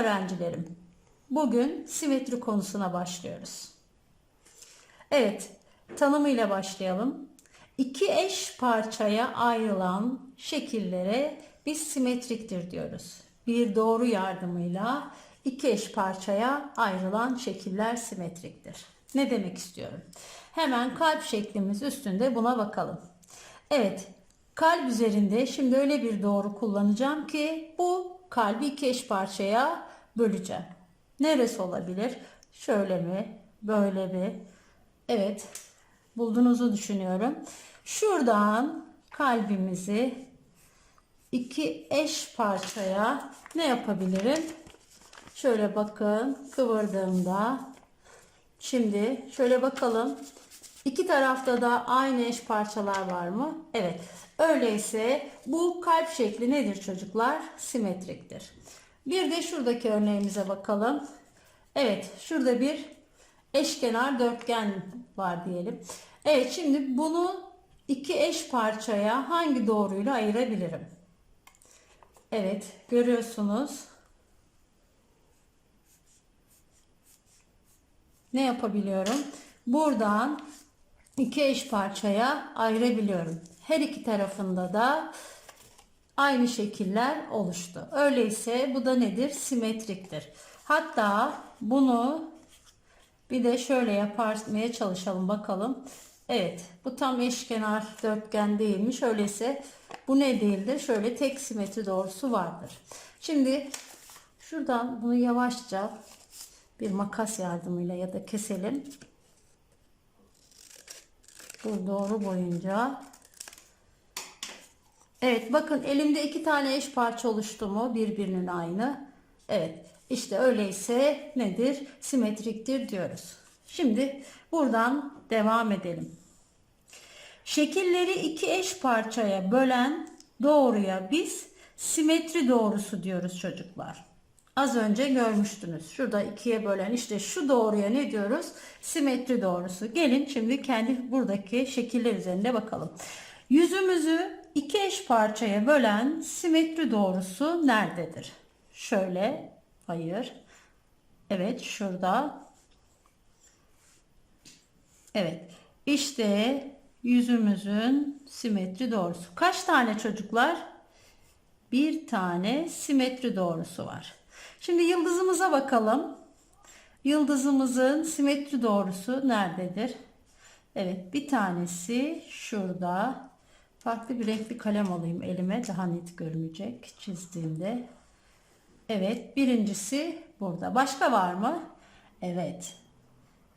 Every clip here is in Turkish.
öğrencilerim, bugün simetri konusuna başlıyoruz. Evet, tanımıyla başlayalım. İki eş parçaya ayrılan şekillere biz simetriktir diyoruz. Bir doğru yardımıyla iki eş parçaya ayrılan şekiller simetriktir. Ne demek istiyorum? Hemen kalp şeklimiz üstünde buna bakalım. Evet, kalp üzerinde şimdi öyle bir doğru kullanacağım ki bu kalbi iki eş parçaya böleceğim. Neresi olabilir? Şöyle mi? Böyle mi? Evet, bulduğunuzu düşünüyorum. Şuradan kalbimizi iki eş parçaya ne yapabilirim? Şöyle bakın kıvırdığımda şimdi şöyle bakalım. İki tarafta da aynı eş parçalar var mı? Evet. Öyleyse bu kalp şekli nedir çocuklar? Simetriktir. Bir de şuradaki örneğimize bakalım. Evet, şurada bir eşkenar dörtgen var diyelim. Evet, şimdi bunu iki eş parçaya hangi doğruyla ayırabilirim? Evet, görüyorsunuz. Ne yapabiliyorum? Buradan iki eş parçaya ayırabiliyorum. Her iki tarafında da aynı şekiller oluştu. Öyleyse bu da nedir? Simetriktir. Hatta bunu bir de şöyle yapmaya çalışalım bakalım. Evet bu tam eşkenar dörtgen değilmiş. Öyleyse bu ne değildir? Şöyle tek simetri doğrusu vardır. Şimdi şuradan bunu yavaşça bir makas yardımıyla ya da keselim. Bu doğru boyunca. Evet bakın elimde iki tane eş parça oluştu mu? Birbirinin aynı. Evet işte öyleyse nedir? Simetriktir diyoruz. Şimdi buradan devam edelim. Şekilleri iki eş parçaya bölen doğruya biz simetri doğrusu diyoruz çocuklar. Az önce görmüştünüz. Şurada ikiye bölen işte şu doğruya ne diyoruz? Simetri doğrusu. Gelin şimdi kendi buradaki şekiller üzerinde bakalım. Yüzümüzü iki eş parçaya bölen simetri doğrusu nerededir? Şöyle, hayır. Evet, şurada. Evet. İşte yüzümüzün simetri doğrusu. Kaç tane çocuklar? Bir tane simetri doğrusu var. Şimdi yıldızımıza bakalım. Yıldızımızın simetri doğrusu nerededir? Evet bir tanesi şurada. Farklı bir renkli kalem alayım elime daha net görünecek çizdiğimde. Evet birincisi burada. Başka var mı? Evet.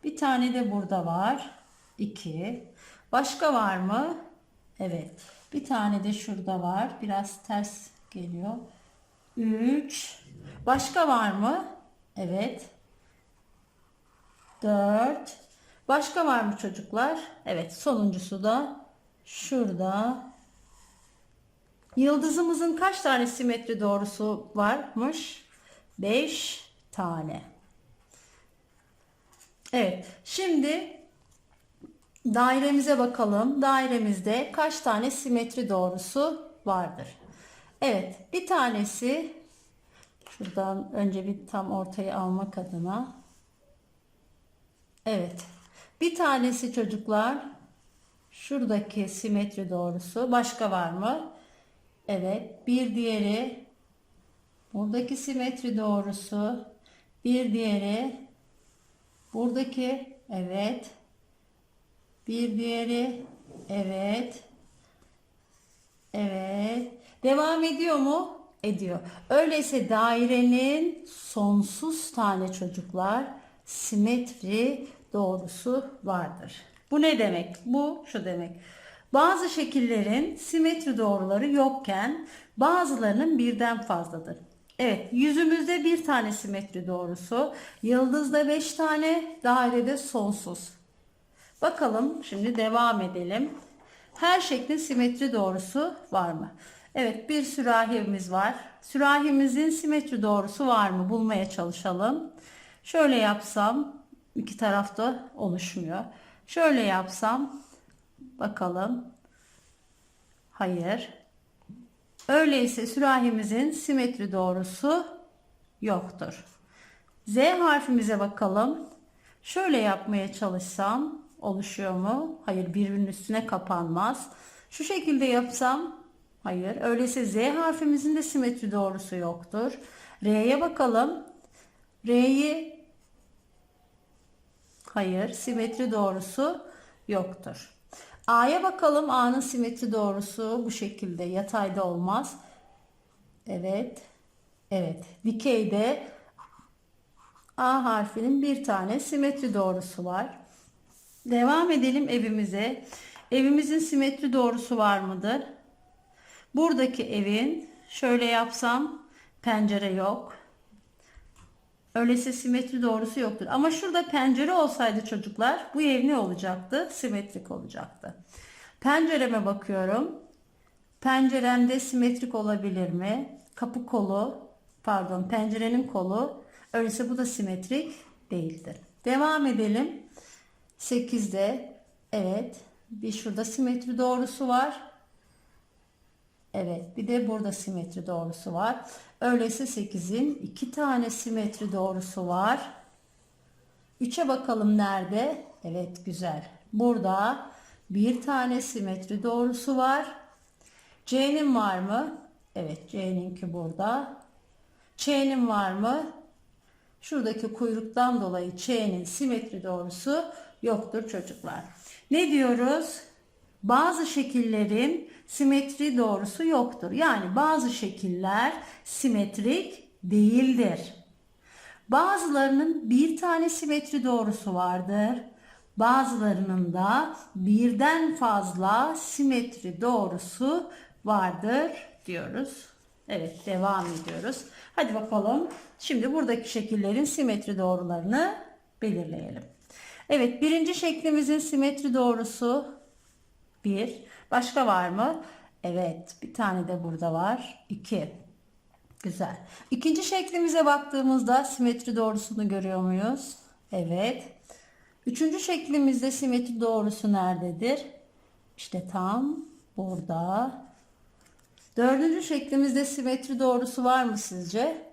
Bir tane de burada var. İki. Başka var mı? Evet. Bir tane de şurada var. Biraz ters geliyor. Üç. Başka var mı? Evet. Dört. Başka var mı çocuklar? Evet. Sonuncusu da şurada. Yıldızımızın kaç tane simetri doğrusu varmış? Beş tane. Evet. Şimdi dairemize bakalım. Dairemizde kaç tane simetri doğrusu vardır? Evet. Bir tanesi şuradan önce bir tam ortaya almak adına. Evet. Bir tanesi çocuklar şuradaki simetri doğrusu. Başka var mı? Evet. Bir diğeri buradaki simetri doğrusu. Bir diğeri buradaki evet. Bir diğeri evet. Evet. Devam ediyor mu? Ediyor. Öyleyse dairenin sonsuz tane çocuklar simetri doğrusu vardır. Bu ne demek? Bu şu demek. Bazı şekillerin simetri doğruları yokken bazılarının birden fazladır. Evet yüzümüzde bir tane simetri doğrusu, yıldızda beş tane, dairede sonsuz. Bakalım şimdi devam edelim. Her şeklin simetri doğrusu var mı? Evet bir sürahimiz var. Sürahimizin simetri doğrusu var mı? Bulmaya çalışalım. Şöyle yapsam iki tarafta oluşmuyor. Şöyle yapsam bakalım. Hayır. Öyleyse sürahimizin simetri doğrusu yoktur. Z harfimize bakalım. Şöyle yapmaya çalışsam oluşuyor mu? Hayır birbirinin üstüne kapanmaz. Şu şekilde yapsam hayır. Öyleyse Z harfimizin de simetri doğrusu yoktur. R'ye bakalım. R'yi hayır simetri doğrusu yoktur. A'ya bakalım. A'nın simetri doğrusu bu şekilde yatayda olmaz. Evet. Evet. Dikeyde A harfinin bir tane simetri doğrusu var. Devam edelim evimize. Evimizin simetri doğrusu var mıdır? Buradaki evin şöyle yapsam pencere yok. Öyleyse simetri doğrusu yoktur. Ama şurada pencere olsaydı çocuklar bu ev ne olacaktı? Simetrik olacaktı. Pencereme bakıyorum. Penceremde simetrik olabilir mi? Kapı kolu, pardon pencerenin kolu. Öyleyse bu da simetrik değildir. Devam edelim. 8'de evet bir şurada simetri doğrusu var. Evet bir de burada simetri doğrusu var. Öyleyse 8'in iki tane simetri doğrusu var. 3'e bakalım nerede? Evet güzel. Burada bir tane simetri doğrusu var. C'nin var mı? Evet C'ninki burada. Ç'nin var mı? Şuradaki kuyruktan dolayı Ç'nin simetri doğrusu yoktur çocuklar. Ne diyoruz? Bazı şekillerin simetri doğrusu yoktur. Yani bazı şekiller simetrik değildir. Bazılarının bir tane simetri doğrusu vardır. Bazılarının da birden fazla simetri doğrusu vardır diyoruz. Evet devam ediyoruz. Hadi bakalım. Şimdi buradaki şekillerin simetri doğrularını belirleyelim. Evet birinci şeklimizin simetri doğrusu 1. Başka var mı? Evet bir tane de burada var. 2. Güzel. İkinci şeklimize baktığımızda simetri doğrusunu görüyor muyuz? Evet. Üçüncü şeklimizde simetri doğrusu nerededir? İşte tam burada. Dördüncü şeklimizde simetri doğrusu var mı sizce?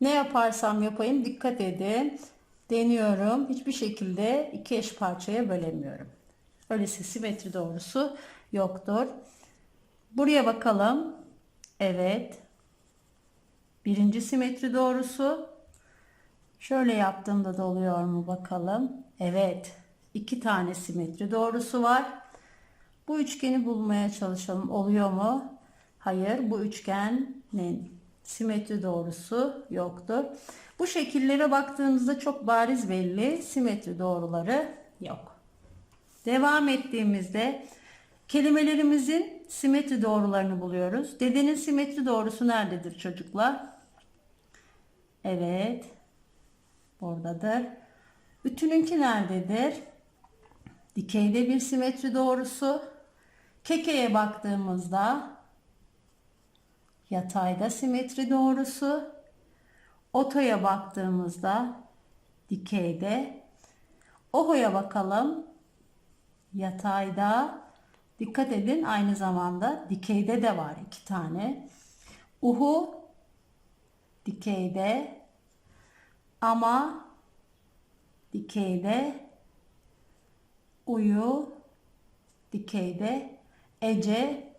Ne yaparsam yapayım dikkat edin. Deniyorum. Hiçbir şekilde iki eş parçaya bölemiyorum. Öyleyse simetri doğrusu yoktur. Buraya bakalım. Evet. Birinci simetri doğrusu. Şöyle yaptığımda da oluyor mu bakalım. Evet. iki tane simetri doğrusu var. Bu üçgeni bulmaya çalışalım. Oluyor mu? Hayır. Bu üçgenin simetri doğrusu yoktur. Bu şekillere baktığımızda çok bariz belli. Simetri doğruları yok. Devam ettiğimizde kelimelerimizin simetri doğrularını buluyoruz. Dedenin simetri doğrusu nerededir çocuklar? Evet. Buradadır. Bütününki nerededir? Dikeyde bir simetri doğrusu. Kekeye baktığımızda yatayda simetri doğrusu. Otoya baktığımızda dikeyde. Oho'ya bakalım. Yatayda. Dikkat edin aynı zamanda dikeyde de var iki tane. Uhu dikeyde ama dikeyde uyu dikeyde ece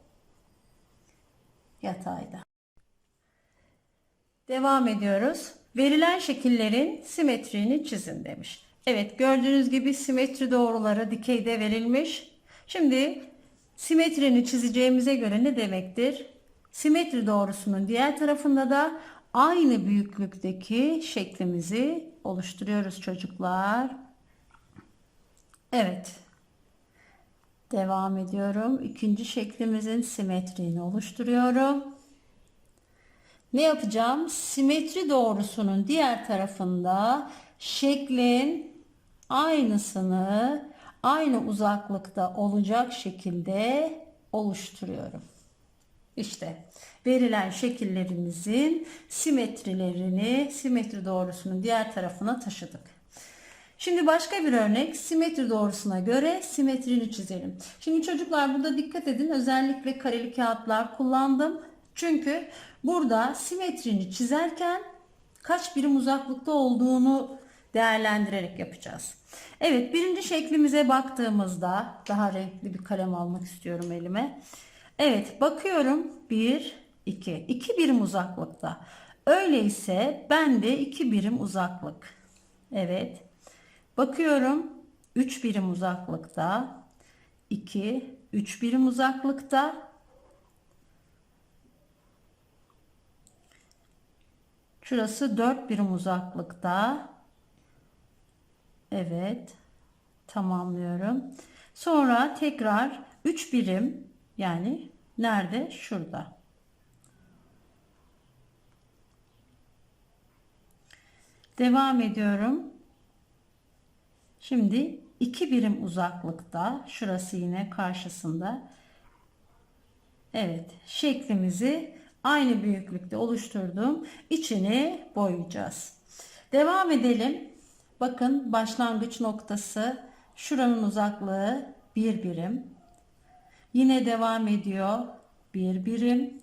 yatayda. Devam ediyoruz. Verilen şekillerin simetriğini çizin demiş. Evet gördüğünüz gibi simetri doğruları dikeyde verilmiş. Şimdi simetrini çizeceğimize göre ne demektir? Simetri doğrusunun diğer tarafında da aynı büyüklükteki şeklimizi oluşturuyoruz çocuklar. Evet. Devam ediyorum. İkinci şeklimizin simetriğini oluşturuyorum. Ne yapacağım? Simetri doğrusunun diğer tarafında şeklin aynısını aynı uzaklıkta olacak şekilde oluşturuyorum. İşte verilen şekillerimizin simetrilerini simetri doğrusunun diğer tarafına taşıdık. Şimdi başka bir örnek simetri doğrusuna göre simetrini çizelim. Şimdi çocuklar burada dikkat edin özellikle kareli kağıtlar kullandım. Çünkü burada simetrini çizerken kaç birim uzaklıkta olduğunu değerlendirerek yapacağız. Evet birinci şeklimize baktığımızda daha renkli bir kalem almak istiyorum elime. Evet bakıyorum 1, 2. 2 birim uzaklıkta. Öyleyse ben de 2 birim uzaklık. Evet. Bakıyorum 3 birim uzaklıkta. 2, 3 birim uzaklıkta. Şurası 4 birim uzaklıkta. Evet. Tamamlıyorum. Sonra tekrar 3 birim yani nerede? Şurada. Devam ediyorum. Şimdi 2 birim uzaklıkta. Şurası yine karşısında. Evet. Şeklimizi aynı büyüklükte oluşturdum. İçini boyayacağız. Devam edelim. Bakın başlangıç noktası şuranın uzaklığı bir birim. Yine devam ediyor. Bir birim.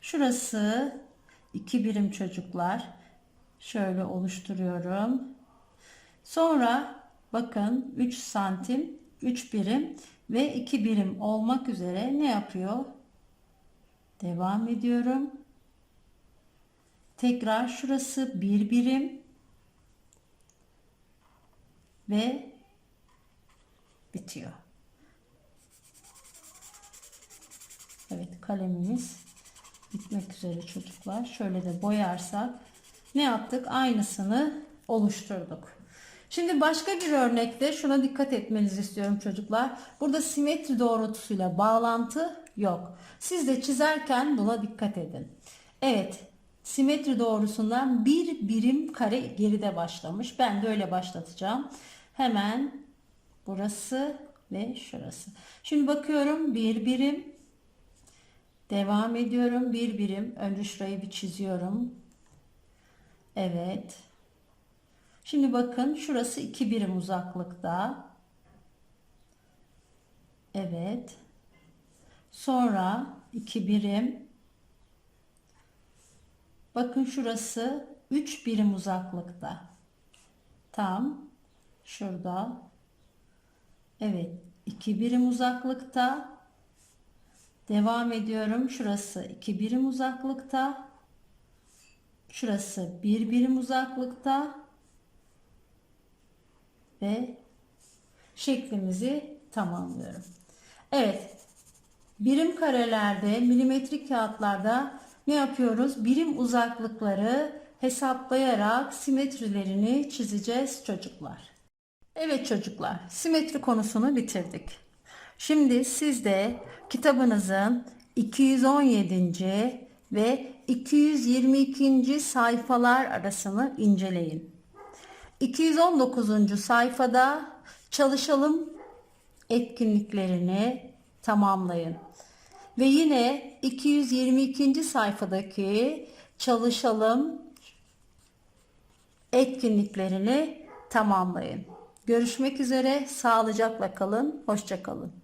Şurası iki birim çocuklar. Şöyle oluşturuyorum. Sonra bakın 3 santim 3 birim ve 2 birim olmak üzere ne yapıyor? Devam ediyorum. Tekrar şurası bir birim ve bitiyor. Evet kalemimiz bitmek üzere çocuklar. Şöyle de boyarsak ne yaptık? Aynısını oluşturduk. Şimdi başka bir örnekte şuna dikkat etmenizi istiyorum çocuklar. Burada simetri doğrultusuyla bağlantı yok. Siz de çizerken buna dikkat edin. Evet simetri doğrusundan bir birim kare geride başlamış. Ben de öyle başlatacağım. Hemen burası ve şurası. Şimdi bakıyorum bir birim. Devam ediyorum bir birim. Önce şurayı bir çiziyorum. Evet. Şimdi bakın şurası iki birim uzaklıkta. Evet. Sonra iki birim. Bakın şurası 3 birim uzaklıkta. Tam şurada. Evet, 2 birim uzaklıkta. Devam ediyorum. Şurası 2 birim uzaklıkta. Şurası 1 birim uzaklıkta. Ve şeklimizi tamamlıyorum. Evet. Birim karelerde, milimetrik kağıtlarda ne yapıyoruz? Birim uzaklıkları hesaplayarak simetrilerini çizeceğiz çocuklar. Evet çocuklar, simetri konusunu bitirdik. Şimdi siz de kitabınızın 217. ve 222. sayfalar arasını inceleyin. 219. sayfada çalışalım etkinliklerini tamamlayın. Ve yine 222. sayfadaki çalışalım etkinliklerini tamamlayın. Görüşmek üzere. Sağlıcakla kalın. Hoşça kalın.